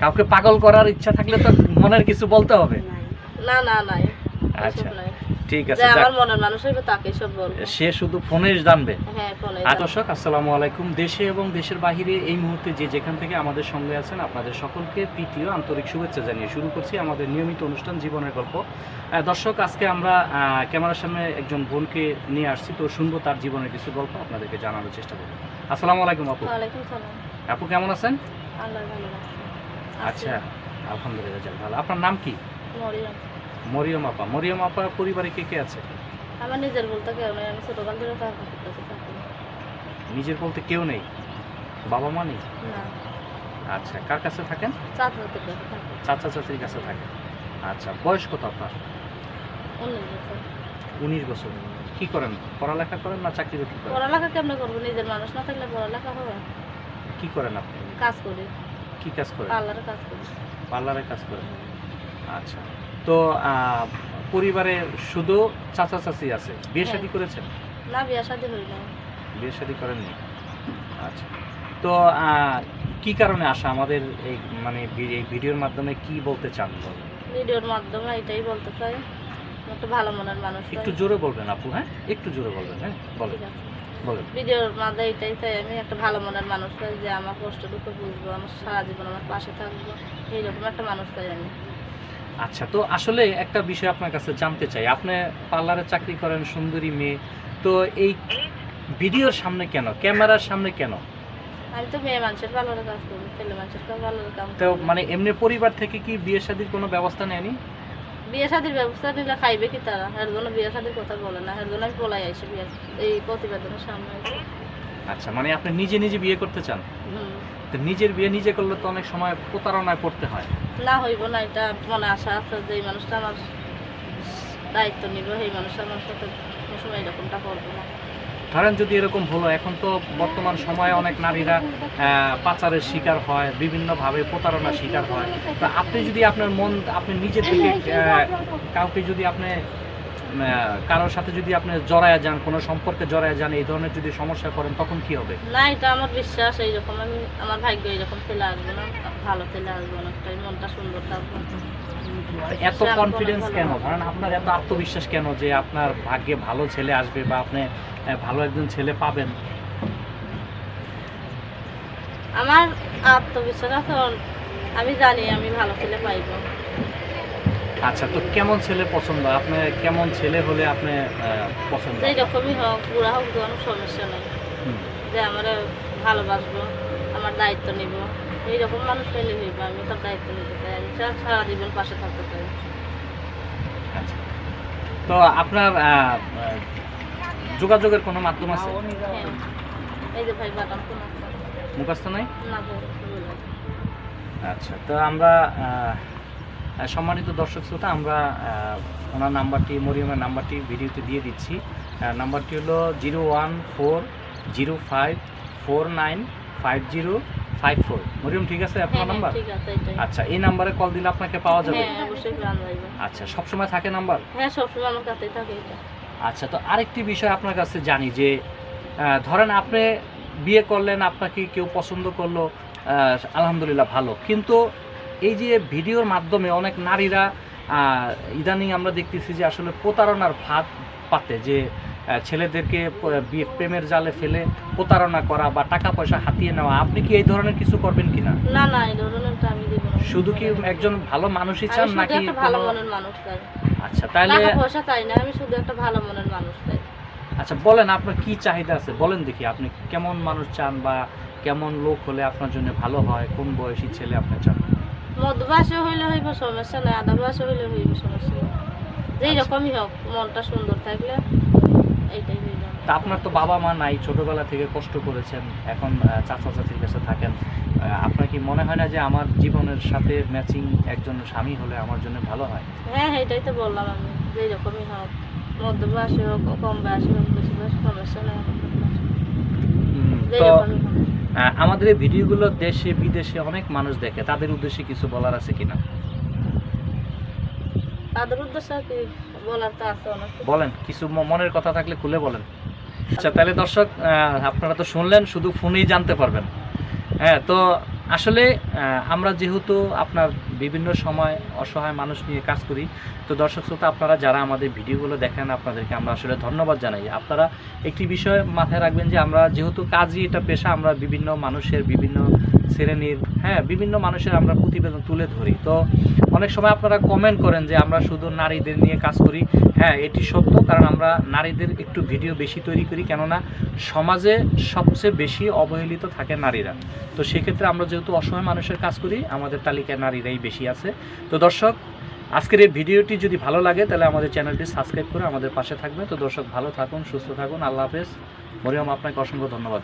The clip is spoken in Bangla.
কাউকে পাগল করার ইচ্ছা থাকলে তো মনের কিছু বলতে হবে। না না নাই আচ্ছা ঠিক আছে আমার মনের মানুষ হইবে তাকে সব বলব সে শুধু ফোনে জানবে। হ্যাঁ ফোনে দর্শক আসসালামু আলাইকুম। দেশে এবং দেশের বাহিরে এই মুহূর্তে যে যেখান থেকে আমাদের সঙ্গে আছেন আপনাদের সকলকে প্রীতীয় আন্তরিক শুভেচ্ছা জানিয়ে শুরু করছি আমাদের নিয়মিত অনুষ্ঠান জীবনের গল্প। দর্শক আজকে আমরা ক্যামেরার সামনে একজন বোনকে নিয়ে আসছি। তো শুনব তার জীবনের কিছু গল্প আপনাদেরকে জানানোর চেষ্টা করব। আসসালামু আলাইকুম আপু। ওয়ালাইকুম সালাম। আপু কেমন আছেন? আল্লাহ ভালো আচ্ছা আলহামদুলিল্লাহ যাক ভালো আপনার নাম কি? মরিয়ম। মরিয়ম আপা। মরিয়ম আপা পরিবারে কে কে আছে? আমার নিজের বলতে কেউ নেই আমি ছোটকাল ধরে থাকি। নিজের বলতে কেউ নেই? বাবা মা নেই? না। আচ্ছা কার কাছে থাকেন? চাচা চাচির কাছে থাকেন। আচ্ছা বয়স কত আপনার? উনিশ বছর। কি করেন? পড়ালেখা করেন না চাকরি বাকরি করেন? পড়ালেখা কেমনে করব? নিজের মানুষ না থাকলে পড়ালেখা হবে। কি করেন আপনি? কাজ করি। কি কাজ করেন? পার্লারে কাজ করি। পার্লারে কাজ করেন? আচ্ছা। তো পরিবারে শুধু চাচা চাচি আছে। বিয়ে হ্যাঁ। শাদী করেছেন? না বিয়ে শাদি হই না বিয়ে শাদী করেননি? আচ্ছা। তো কি কারণে আসা? আমাদের এই মানে এই ভিডিওর মাধ্যমে কি বলতে চান বলেন? ভিডিওর মাধ্যমে এটাই বলতে চাই। একটা ভালো মনের মানুষ একটু জোরে বলবেন আপু হ্যাঁ? একটু জোরে বলবেন হ্যাঁ? বলেন। ভিডিওর মাঝে এটাই চাই আমি একটা ভালো মনের মানুষ চাই যে আমার কষ্ট দুঃখ বুঝব আমার সারা জীবন আমার পাশে থাকব এইরকম একটা মানুষ চাই আমি। আচ্ছা তো আসলে একটা বিষয় আপনার কাছে জানতে চাই। আপনি পার্লারে চাকরি করেন সুন্দরী মেয়ে তো এই ভিডিওর সামনে কেন? ক্যামেরার সামনে কেন? আমি তো মেয়ে মানুষের পার্লারে কাজ করি ছেলে মানুষের পার্লারে কাজ তো মানে এমনি পরিবার থেকে কি বিয়ে শাদীর কোনো ব্যবস্থা নেয়নি? বিয়ে শাদির ব্যবস্থা নিলে খাইবে কি তারা? এর জন্য বিয়ে শাদির কথা বলে না। এর জন্য আমি পলাই আইসি বিয়ে এই প্রতিবেদনের সামনে আচ্ছা মানে আপনি নিজে নিজে বিয়ে করতে চান? তো নিজের বিয়ে নিজে করলে তো অনেক সময় প্রতারণায় পড়তে হয়। না হইব না এটা মনে আশা আছে যে এই মানুষটা আমার দায়িত্ব নিল সেই মানুষটা আমার সাথে কোনো সময় এরকমটা করব না। ধরেন যদি এরকম হলো এখন তো বর্তমান সময়ে অনেক নারীরা পাচারের শিকার হয় বিভিন্নভাবে প্রতারণার শিকার হয়। তা আপনি যদি আপনার মন আপনি নিজের আহ, কাউকে যদি আপনি কারোর সাথে যদি আপনি জড়ায় যান কোনো সম্পর্কে জড়ায় যান এই ধরনের যদি সমস্যা করেন তখন কি হবে? না এটা আমার বিশ্বাস এই এইরকম আমি আমার ভাগ্য এইরকম ছেলে আসবে না ভালো ছেলে আসবে অনেকটাই মনটা সুন্দর থাকবে। এত কনফিডেন্স কেন কারণ আপনার এত আত্মবিশ্বাস কেন যে আপনার ভাগ্যে ভালো ছেলে আসবে বা আপনি ভালো একজন ছেলে পাবেন? আমার আত্মবিশ্বাস আছে আমি জানি আমি ভালো ছেলে পাইব। আচ্ছা তো কেমন ছেলে পছন্দ? আপনার কেমন ছেলে হলে আপনি পছন্দ? যেই রকমই হোক বুড়া হোক কোনো সমস্যা নেই। যে আমার ভালোবাসবো আমার দায়িত্ব নিব এইরকম মানুষ পেলে হইব আমি তার দায়িত্ব নিতে চাই আমি সারা- জীবন পাশে থাকতে চাই। আচ্ছা। তো আপনার যোগাযোগের কোনো মাধ্যম আছে? হ্যাঁ। এই যে ভাই বাদাম কোন। মুখস্থ নাই? না আচ্ছা তো আমরা সম্মানিত দর্শক শ্রোতা আমরা ওনার নাম্বারটি মরিয়মের নাম্বারটি ভিডিওতে দিয়ে দিচ্ছি। নাম্বারটি হলো zero one four zero five four nine five zero five four. Maryam ঠিক আছে হ্যাঁ আপনার হ্যাঁ, নাম্বার? আছে এটাই। আচ্ছা এই নাম্বারে কল দিলে আপনাকে পাওয়া যাবে? হ্যাঁ অবশ্যই আচ্ছা সবসময় থাকে নাম্বার? হ্যাঁ সবসময় আমার কাছেই থাকে আচ্ছা তো আরেকটি বিষয় আপনার কাছে জানি যে ধরেন আপনি বিয়ে করলেন আপনাকে কেউ পছন্দ করল আলহামদুলিল্লাহ ভালো। কিন্তু এই যে ভিডিওর মাধ্যমে অনেক নারীরা ইদানিং আমরা দেখতেছি যে আসলে প্রতারণার ফাঁদ পাতে যে ছেলেদেরকে প্রেমের জালে ফেলে প্রতারণা করা বা টাকা পয়সা হাতিয়ে নেওয়া আপনি কি এই ধরনের কিছু করবেন কিনা? না না এই ধরনেরটা আমি দিব না। শুধু কি একজন ভালো মানুষই চান নাকি একটা ভালো মনের মানুষ চাই। আচ্ছা তাহলে টাকা পয়সা চাই না আমি শুধু একটা ভালো মনের মানুষ চাই। আচ্ছা বলেন আপনার কি চাহিদা আছে? বলেন দেখি আপনি কেমন মানুষ চান বা কেমন লোক হলে আপনার জন্য ভালো হয়? কোন বয়সী ছেলে আপনি চান? মধ্যবয়সে হইলে হইব সমস্যা নাই আধা বয়সে হইলে হইব সমস্যা নেই। যেই আচ্ছা। রকমই হোক মনটা সুন্দর থাকলে এইটাই হইল। তা আপনার তো বাবা মা নাই ছোটবেলা থেকে কষ্ট করেছেন এখন চাচা চাচির কাছে থাকেন। আপনার কি মনে হয় না যে আমার জীবনের সাথে ম্যাচিং একজন স্বামী হলে আমার জন্য ভালো হয়? হ্যাঁ এটাই তো বললাম আমি যেই রকমই হোক মধ্যবয়সে হোক কম বয়সে হোক বেশি বয়স সমস্যা নেই। যেই রকমই হোক। আহ, আমাদের এই ভিডিওগুলো দেশে বিদেশে অনেক মানুষ দেখে। তাদের উদ্দেশ্যে কিছু বলার আছে কিনা? তাদের উদ্দেশ্যে বলার তো আছে অনেক। বলেন কিছু মনের কথা থাকলে খুলে বলেন। আচ্ছা তাহলে দর্শক আপনারা তো শুনলেন শুধু ফোনেই জানতে পারবেন। হ্যাঁ তো আসলে আমরা যেহেতু আপনার বিভিন্ন সময় অসহায় মানুষ নিয়ে কাজ করি, তো দর্শক শ্রোতা, আপনারা যারা আমাদের ভিডিওগুলো দেখেন, আপনাদেরকে আমরা আসলে ধন্যবাদ জানাই। আপনারা একটি বিষয় মাথায় রাখবেন যে আমরা যেহেতু কাজই এটা পেশা, আমরা বিভিন্ন মানুষের বিভিন্ন শ্রেণির হ্যাঁ বিভিন্ন মানুষের আমরা প্রতিবেদন তুলে ধরি। তো অনেক সময় আপনারা কমেন্ট করেন যে আমরা শুধু নারীদের নিয়ে কাজ করি। হ্যাঁ এটি সত্য কারণ আমরা নারীদের একটু ভিডিও বেশি তৈরি করি, কেননা সমাজে সবচেয়ে বেশি অবহেলিত থাকে নারীরা। তো সেক্ষেত্রে আমরা যেহেতু অসহায় মানুষের কাজ করি, আমাদের তালিকায় নারীরাই বেশি আছে। তো দর্শক, আজকের এই ভিডিওটি যদি ভালো লাগে, তাহলে আমাদের চ্যানেলটি সাবস্ক্রাইব করে আমাদের পাশে থাকবে তো দর্শক, ভালো থাকুন, সুস্থ থাকুন, আল্লাহ হাফেজ। মরিয়ম, আপনাকে অসংখ্য ধন্যবাদ।